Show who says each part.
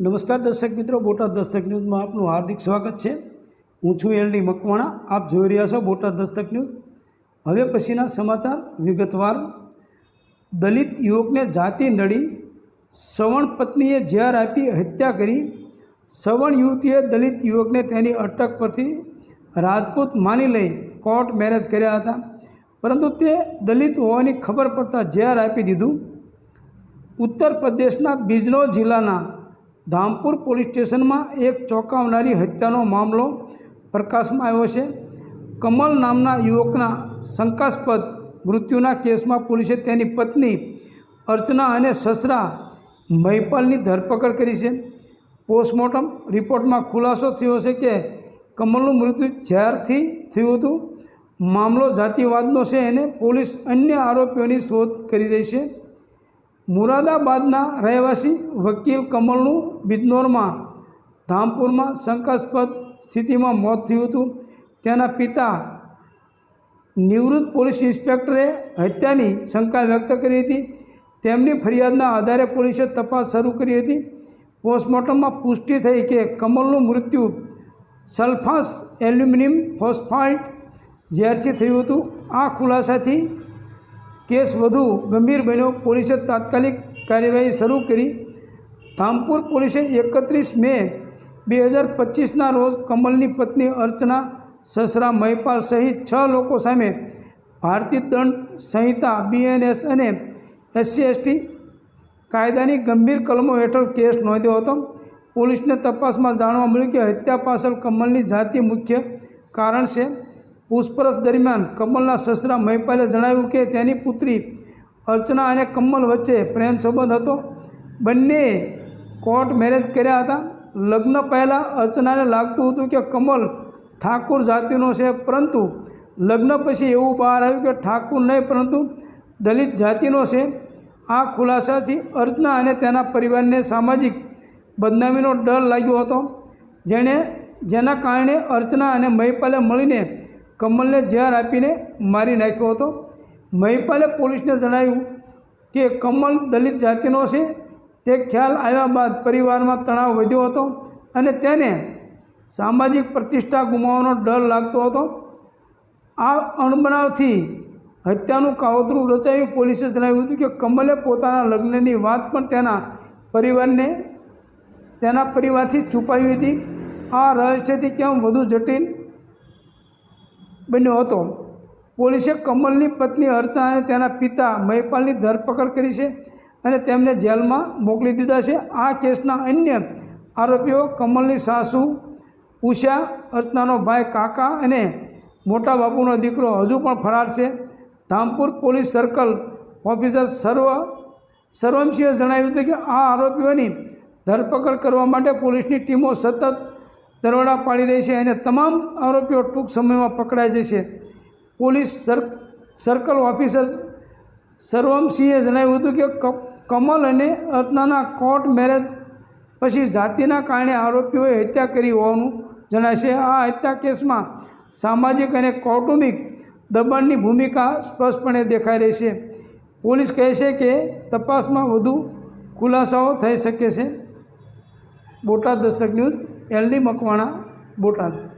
Speaker 1: નમસ્કાર દર્શક મિત્રો, બોટાદ દસ્તક ન્યૂઝમાં આપનું હાર્દિક સ્વાગત છે. હું છું એલડી મકવાણા, આપ જોઈ રહ્યા છો બોટાદ દસ્તક ન્યૂઝ. હવે પછીના સમાચાર વિગતવાર. દલિત યુવકને જાતિ નડી સવણ પત્નીએ ઝેર આપી હત્યા કરી. સવણ યુવતીએ દલિત યુવકને તેની અટક પરથી રાજપૂત માની લઈ કોર્ટ મેરેજ કર્યા હતા. પરંતુ તે દલિત હોવાની ખબર પડતા ઝેર આપી દીધું. ઉત્તર પ્રદેશના બિજનોર જિલ્લાના ધામપુર પોલીસ સ્ટેશનમાં એક ચોંકાવનારી હત્યાનો મામલો પ્રકાશમાં આવ્યો છે. કમલ નામના યુવકના શંકાસ્પદ મૃત્યુના કેસમાં પોલીસે તેની પત્ની અર્ચના અને સસરા મહિપાલની ધરપકડ કરી છે. પોસ્ટમોર્ટમ રિપોર્ટમાં ખુલાસો થયો છે કે કમલનું મૃત્યુ જ્યારથી થયું હતું. મામલો જાતિવાદનો છે અને પોલીસ અન્ય આરોપીઓની શોધ કરી રહી છે. મુરાદાબાદના રહેવાસી વકીલ કમલનું બિજનોરમાં, ધામપુરમાં શંકાસ્પદ સ્થિતિમાં મોત થયું હતું. તેના પિતા નિવૃત્ત પોલીસ ઇન્સ્પેક્ટરે હત્યાની શંકા વ્યક્ત કરી હતી. તેમની ફરિયાદના આધારે પોલીસે તપાસ શરૂ કરી હતી. પોસ્ટમોર્ટમમાં પુષ્ટિ થઈ કે કમલનું મૃત્યુ સલ્ફાસ એલ્યુમિનિયમ ફોસ્ફાઇટ ઝેરથી થયું હતું. આ ખુલાસાથી કેસ વધુ ગંભીર બન્યો. પોલીસે તાત્કાલિક કાર્યવાહી શરૂ કરી. ધામપુર પોલીસે એકત્રીસ મે બે હજાર પચીસના રોજ કમલની પત્ની અર્ચના સસરા મહિપાલ સહિત છ લોકો સામે ભારતીય દંડ સંહિતા બીએનએસ અને એસસી, એસટી કાયદાની ગંભીર કલમો હેઠળ કેસ નોંધ્યો હતો. પોલીસને તપાસમાં જાણવા મળ્યું કે હત્યા પાછળ કમલની જાતિ મુખ્ય કારણ છે. પૂછપરછ દરમિયાન કમલના સસરા મહિપાલે જણાવ્યું કે તેની પુત્રી અર્ચના અને કમલ વચ્ચે પ્રેમ સંબંધ હતો. બંને કોર્ટ મેરેજ કર્યા હતા. લગ્ન પહેલાં અર્ચનાને લાગતું હતું કે કમલ ઠાકુર જાતિનો છે, પરંતુ લગ્ન પછી એવું બહાર આવ્યું કે ઠાકુર નહીં, પરંતુ દલિત જાતિનો છે. આ ખુલાસાથી અર્ચના અને તેના પરિવારને સામાજિક બદનામીનો ડર લાગ્યો હતો. જેણે, જેના કારણે અર્ચના અને મહિપાલે મળીને કમલને ઝેર આપીને મારી નાખ્યો હતો. મહિપાલે પોલીસને જણાવ્યું કે કમલ દલિત જાતિનો છે. તે ખ્યાલ આવ્યા બાદ પરિવારમાં તણાવ વધ્યો હતો અને તેને સામાજિક પ્રતિષ્ઠા ગુમાવવાનો ડર લાગતો હતો. આ અણબનાવથી હત્યાનું કાવતરું રચાયું પોલીસે જણાવ્યું હતું કે કમલે પોતાના લગ્નની વાત પણ તેના પરિવારને તેના પરિવારથી છુપાવી હતી. આ રહસ્યથી કેમ વધુ જટિલ? બન્યો હતો. પોલીસે કમલની પત્ની અર્ચના અને તેના પિતા મહિપાલની ધરપકડ કરી છે અને તેમને જેલમાં મોકલી દીધા છે. આ કેસના અન્ય આરોપીઓ કમલની સાસુ ઉષા, અર્ચનાનો ભાઈ કાકા અને મોટા બાપુનો દીકરો હજુ પણ ફરાર છે. ધામપુર પોલીસ સર્કલ ઓફિસર સર્વ સર્વમસિંહે જણાવ્યું હતું કે આ આરોપીઓની ધરપકડ કરવા માટે પોલીસની ટીમો સતત દરોડા પાડી રહી છે અને તમામ આરોપીઓ ટૂંક સમયમાં પકડાઈ જશે. પોલીસ સર, સર્કલ ઓફિસર સર્વમસિંહે જણાવ્યું હતું કે કમલ અને અર્ચનાના કોર્ટ મેરેજ પછી જાતિના કારણે આરોપીઓએ હત્યા કરી હોવાનું જણાય છે. આ હત્યા કેસમાં સામાજિક અને કૌટુંબિક દબાણની ભૂમિકા સ્પષ્ટપણે દેખાઈ રહી છે. પોલીસ કહે છે કે તપાસમાં વધુ ખુલાસાઓ થઈ શકે છે. Botad Dastak news LD Makwana Botad.